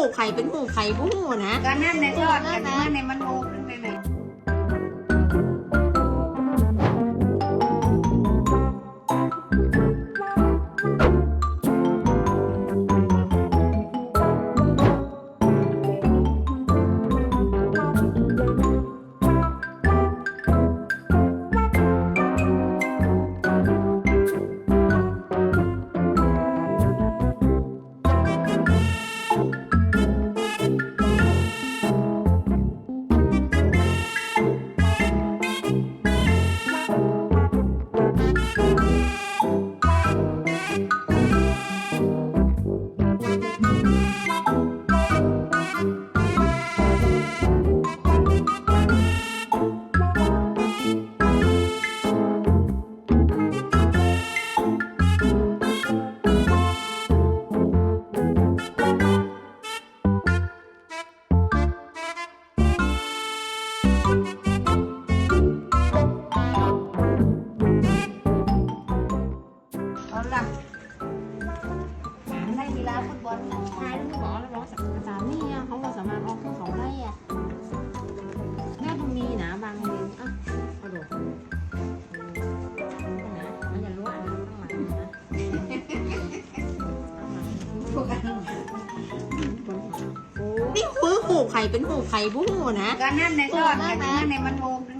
หูไข่เป็นหูไข่บู้นะ ก็นั่นในทอดกันนั่นในมันโม เอาล่ะในกีฬาฟุตบอลนะใช่ลูกบอกแล้วบองสักสามนี่เขาบอกสาม วกกันนี่คือหูไข่เป็นหูไข่บู้นะก็นั่นในทอดกันนั่นในมันโมก